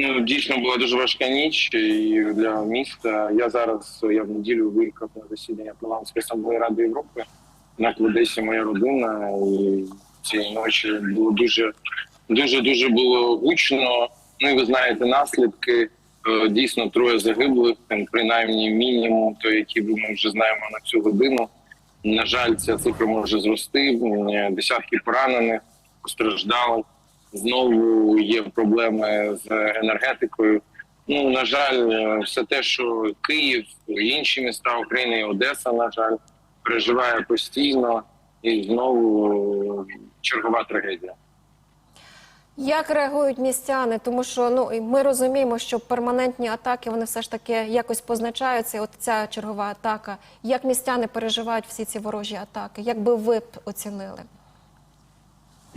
Ну, дійсно була дуже важка ніч і для міста. Я зараз я в неділю виїхав на засідання парламентської асамблеї Ради Європи. На Одесі моя родина, і цієї ночі було дуже, дуже, дуже було гучно. Ну і ви знаєте наслідки. Е, Дійсно, троє загиблих, там принаймні мінімум, той, який ми вже знаємо на цю годину. На жаль, ця цифра може зрости. Десятки поранених, постраждалих. Знову є проблеми з енергетикою. Ну на жаль, е, все те, що Київ, інші міста України, Одеса, на жаль, переживає постійно, і знову е, чергова трагедія. Як реагують містяни? Тому що ну ми розуміємо, що перманентні атаки вони все ж таки якось позначаються. От ця чергова атака. Як містяни переживають всі ці ворожі атаки? Як би ви б оцінили?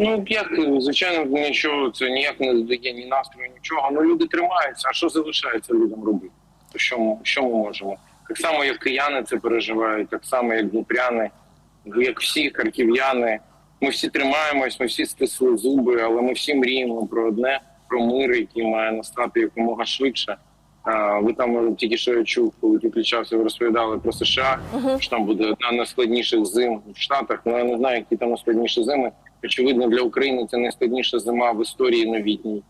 Ну як звичайно, нічого це ніяк не додає ні настрою, нічого. Ну люди тримаються. А що залишається людям робити? Що ми, що ми можемо? Так само, як кияни це переживають, так само, як дніпряни, як всі харків'яни. Ми всі тримаємось, ми всі стисли зуби, але ми всі мріємо про одне, про мир, який має настати якомога швидше. А, ви там тільки що я чув, коли підключався, ви розповідали про США, що там буде одна з найскладніших зим в Штатах. Ну я не знаю, які там найскладніші зими. Очевидно, для України це найскладніша зима в історії новітній,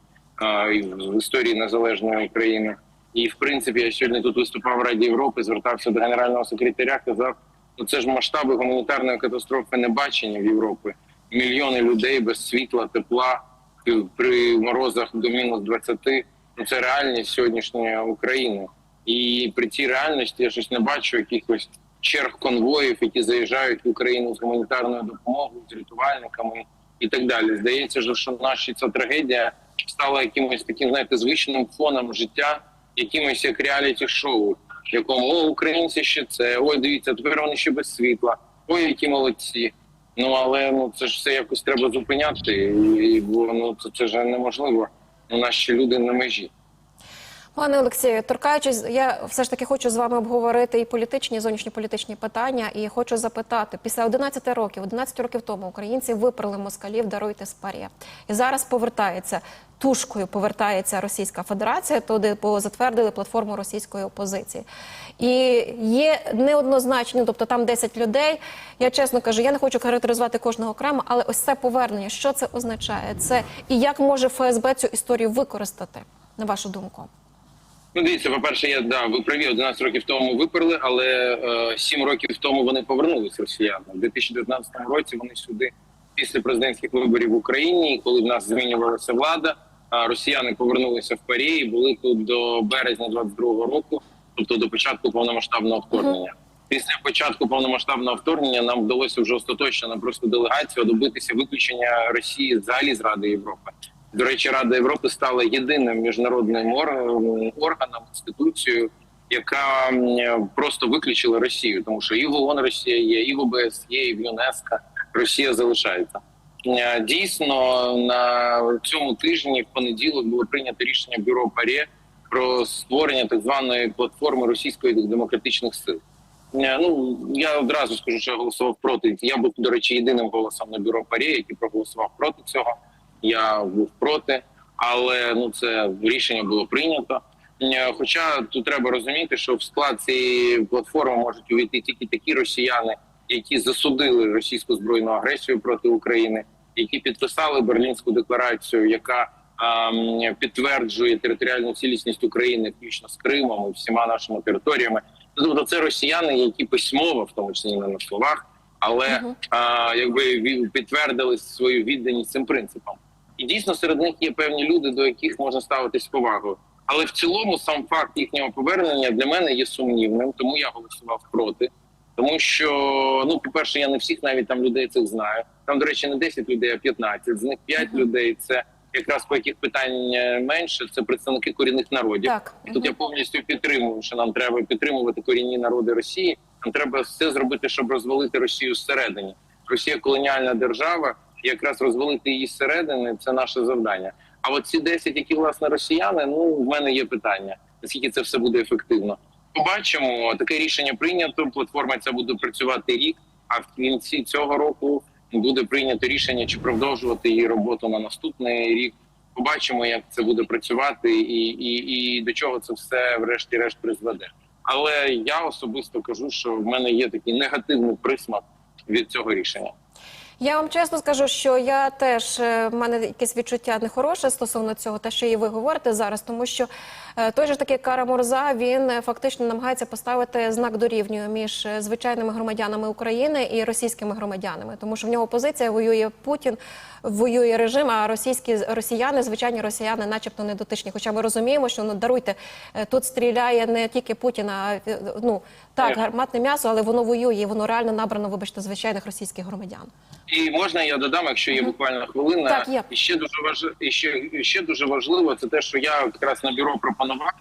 в історії незалежної України. І в принципі, я сьогодні тут виступав в Раді Європи, звертався до генерального секретаря, казав, ну це ж масштаби гуманітарної катастрофи не бачення в Європі. Мільйони людей без світла, тепла при морозах до мінус 20. Ну це реальність сьогоднішньої України. І при цій реальності я щось не бачу якихось черг конвоїв, які заїжджають в Україну з гуманітарною допомогою, з рятувальниками і так далі. Здається, що наша ця трагедія стала якимось таким, знаєте, звичним фоном життя, якимось як реаліті-шоу, в якому о, українці ще це. Ой, дивіться, тепер вони ще без світла. Ой, які молодці. Ну але ну це ж все якось треба зупиняти, і бо ну це, це ж неможливо. У нас ще люди на межі. Пане Олексію, торкаючись, я все ж таки хочу з вами обговорити і політичні, і зовнішньополітичні питання. І хочу запитати: після 11 років, 11 років тому українці виперли москалів, даруйте з пар'я. І зараз повертається тушкою, повертається Російська Федерація, туди бо затвердили платформу російської опозиції. І є неоднозначні, ну, тобто там 10 людей. Я чесно кажу, я не хочу характеризувати кожного окремо, але ось це повернення, що це означає? Це і як може ФСБ цю історію використати, на вашу думку? Ну, дивіться, по-перше, я да, ви праві 11 років тому виперли, але е, 7 років тому вони повернулись росіяни. У 2019 році вони сюди після президентських виборів в Україні, коли в нас змінювалася влада, а росіяни повернулися в парі і були тут до березня 22-го року, тобто до початку повномасштабного вторгнення. Після початку повномасштабного вторгнення нам вдалося вже остаточно на просто делегацію добитися виключення Росії взагалі з Ради Європи. До речі, Рада Європи стала єдиним міжнародним органом, інституцією, яка просто виключила Росію, тому що і в ООН Росія є, і в ОБС є, і в ЮНЕСКО Росія залишається. Дійсно, на цьому тижні в понеділок було прийнято рішення бюро ПАРЄ про створення так званої платформи російської демократичних сил. Ну я одразу скажу, що я голосував проти. Я був до речі єдиним голосом на бюро ПАРЄ, який проголосував проти цього. Я був проти, але ну це рішення було прийнято. Е, Хоча тут треба розуміти, що в склад цієї платформи можуть увійти тільки такі росіяни, які засудили російську збройну агресію проти України, які підписали Берлінську декларацію, яка ем, підтверджує територіальну цілісність України, включно з Кримом і всіма нашими територіями. Тобто, це росіяни, які письмово, в тому числі не на словах, але Мгм. а, якби підтвердили свою відданість цим принципам. І дійсно серед них є певні люди, до яких можна ставитись з повагою. Але в цілому сам факт їхнього повернення для мене є сумнівним, тому я голосував проти. Тому що, ну, по-перше, я не всіх навіть там людей цих знаю. Там, до речі, не 10 людей, а 15. З них 5 Мгм. людей це якраз по яких питань е, менше, це представники корінних народів. Так, І тут я повністю підтримую, що нам треба підтримувати корінні народи Росії. Нам треба все зробити, щоб розвалити Росію зсередині. Росія колоніальна держава, якраз розвалити її зсередини це наше завдання. А от ці 10, які власне росіяни, ну в мене є питання, наскільки це все буде ефективно. Побачимо, таке рішення прийнято. Платформа ця буде працювати рік. А в кінці цього року буде прийнято рішення, чи продовжувати її роботу на наступний рік. Побачимо, як це буде працювати, і, і, і до чого це все, врешті-решт, призведе. Але я особисто кажу, що в мене є такий негативний присмак від цього рішення. Я вам чесно скажу, що я теж е, в мене якесь відчуття нехороше стосовно цього, те, що і ви говорите зараз, тому що е, той же таки Кара Мурза він е, фактично намагається поставити знак дорівнює між звичайними громадянами України і російськими громадянами, тому що в нього позиція воює Путін, воює режим, а російські росіяни, звичайні росіяни, начебто не дотичні. Хоча ми розуміємо, що ну даруйте тут стріляє не тільки Путін, а ну так гарматне м'ясо, але воно воює, і воно реально набрано, вибачте, звичайних російських громадян. І можна я додам, якщо є буквально хвилина. Так, є. І ще дуже важливо, і ще, і ще дуже важливо, це те, що я якраз на бюро пропонував.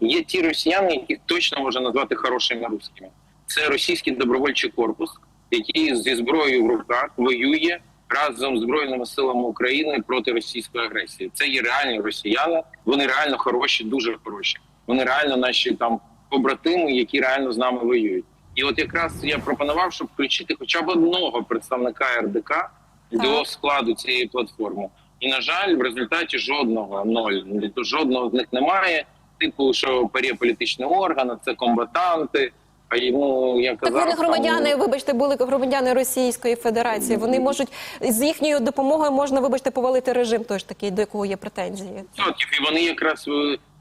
Є ті росіяни, яких точно можна назвати хорошими русскими. Це російський добровольчий корпус, який зі зброєю в руках воює разом з збройними силами України проти російської агресії. Це є реальні росіяни. Вони реально хороші, дуже хороші. Вони реально наші там побратими, які реально з нами воюють. І от якраз я пропонував, щоб включити хоча б одного представника РДК до складу цієї платформи. І на жаль, в результаті жодного ноль жодного з них немає. Типу, що парє політичний орган, це комбатанти. А йому я Так казав, вони там, громадяни, вибачте, були громадяни Російської Федерації. Вони можуть з їхньою допомогою можна, вибачте, повалити режим, той ж такий, до якого є претензії. І вони якраз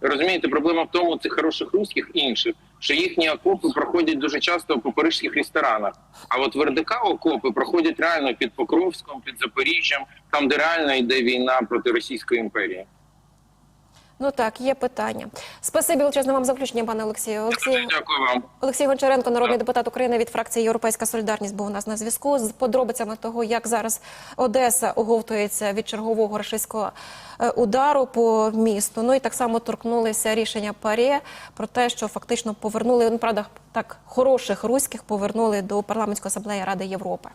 розумієте, проблема в тому цих хороших русських інших, що їхні окопи проходять дуже часто по парижських ресторанах. А от вердика окопи проходять реально під Покровськом, під Запоріжжям, там де реально йде війна проти Російської імперії. Ну так, є питання. Спасибі величезне вам за включення, пане Олексію. Олексій, Дякую вам. Олексій Гончаренко, народний депутат України від фракції Європейська Солідарність, був у нас на зв'язку з подробицями того, як зараз Одеса оговтується від чергового рашистського е, удару по місту. Ну і так само торкнулися рішення ПАРЄ про те, що фактично повернули ну, правда так хороших руських повернули до парламентської асамблеї Ради Європи.